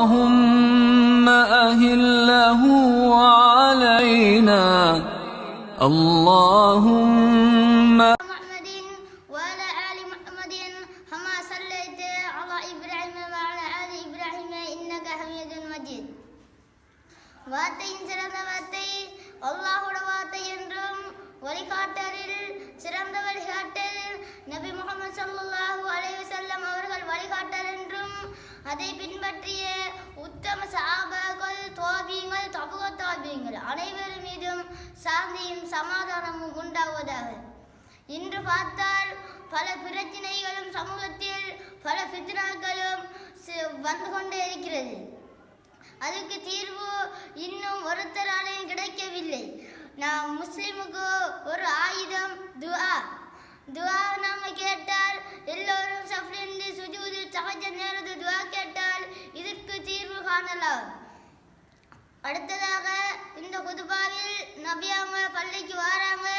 اللهم أهله علينا اللهم محمد وعلى آل محمد كما صليت على إبراهيم وعلى آل إبراهيم إنك حميد مجيد வார்த்தையின் சிறந்த வார்த்தை அல்லாஹோட வார்த்தை என்றும் வழிகாட்டலில் சிறந்த வழிகாட்டல் நபி முகமது ஸல்லல்லாஹு அலைஹி அதை பின்பற்றிய உத்தம சஹாபாக்கள் தோபியங்கள் தபுக தோபியங்கள் அனைவர் மீதும் சாந்தியும் சமாதானமும் உண்டாவதாக. இன்று பார்த்தால் பல பிரச்சனைகளும் சமூகத்தில் பல ஃபித்னாக்களும் வந்து கொண்டே இருக்கிறது. அதுக்கு தீர்வு இன்னும் ஒருத்தராலையும் கிடைக்கவில்லை. நான் முஸ்லிமுக்கு ஒரு ஆயுதம் துவா துவா நாம சொன்னார் அடுத்ததாக இந்த குதுபாவில் நபி அவங்க பள்ளிக்கு வராங்க.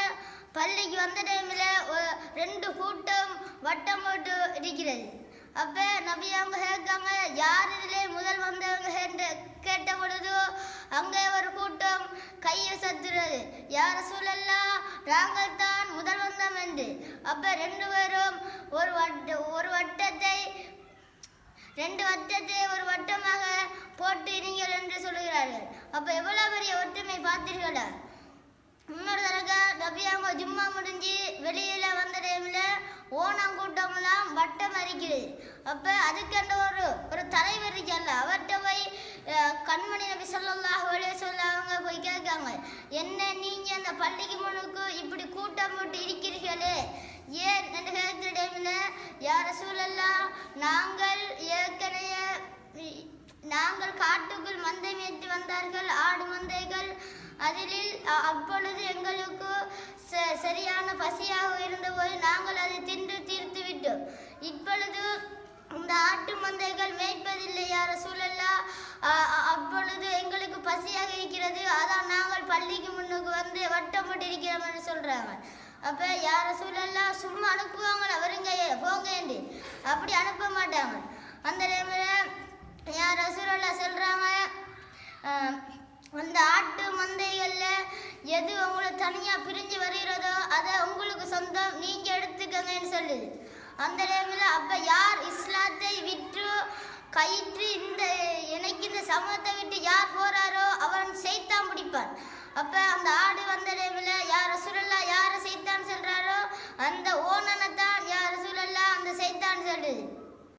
பள்ளிக்கு வந்த டைமில் ரெண்டு கூட்டம் வட்டம் போட்டு இருக்கிறது. அப்போ நபி அவங்க கேட்காங்க யார் இதிலே முதல் வந்தவங்க? என்று கேட்ட பொழுது அங்கே ஒரு கூட்டம் கையை சத்துறது யார் சூழல்லாம் நாங்கள் தான் முதல் வந்தோம் என்று. அப்போ ரெண்டு பேரும் ஒரு வட்ட ஒரு வட்டத்தை ரெண்டு வட்டத்தை ஒரு வட்டமாக போட்டு இருங்கள் என்று சொல்லுகிறார்கள். அப்போ எவ்வளோ பெரிய ஒற்றுமை பார்த்தீர்களா? இன்னொரு தடவை நபியாங்க ஜும்மா முடிஞ்சு வெளியில் வந்த டைமில் ஓணம் கூட்டம்லாம் வட்டம் அரிக்குது. அப்போ அதுக்கென்ற ஒரு ஒரு தலைவர் இருக்கல்ல அவர்கிட்ட போய் கண்மணி நபி ஸல்லல்லாஹு அலைஹி சொல்ல அவங்க போய் கேட்காங்க என்ன நீங்கள் அந்த பள்ளிக்கு முன்னுக்கு இப்படி கூட்டம் போட்டு இருக்கிறீர்களே? ஏன்? என்று கேட்கிற டைமில் யார சூழல்லாம் நாங்கள் நாங்கள் காட்டுக்குள் மந்தை மேய்த்து வந்தார்கள் ஆடு மந்தைகள் அதில் அப்பொழுது எங்களுக்கு ச- சரியான பசியாக இருந்தபோது நாங்கள் அதை தின்று தீர்த்து விட்டோம் இப்பொழுது இந்த ஆட்டு மந்தைகள் மேய்ப்பதில்லை யார சூழல்லா அப்பொழுது எங்களுக்கு பசியாக இருக்கிறது அதான் நாங்கள் பள்ளிக்கு முன்னுக்கு வந்து வட்டம் போட்டு இருக்கிறோம் என்று சொல்றாங்க. அப்ப யார சூழல்லாம் சும்மா அனுப்புவாங்களா? வருங்க போங்க என்று. அப்படி அனுப்ப மாட்டாங்க. அந்த டைமில் யார் அந்த ஆட்டு மந்தைகளில் எது உங்களை தனியாக பிரிஞ்சு வருகிறதோ அதை உங்களுக்கு சொந்தம் நீங்கள் எடுத்துக்கங்கன்னு சொல்லுது. அந்த டைமில் அப்போ யார் இஸ்லாத்தை விற்று கயிற்று இந்த எனக்கு இந்த சமூகத்தை விட்டு யார் போகிறாரோ அவன் செய்தான் பிடிப்பான். அப்போ அந்த ஆடு வந்த டைமில் யாரை ரசூலல்லா யாரை செய்தான்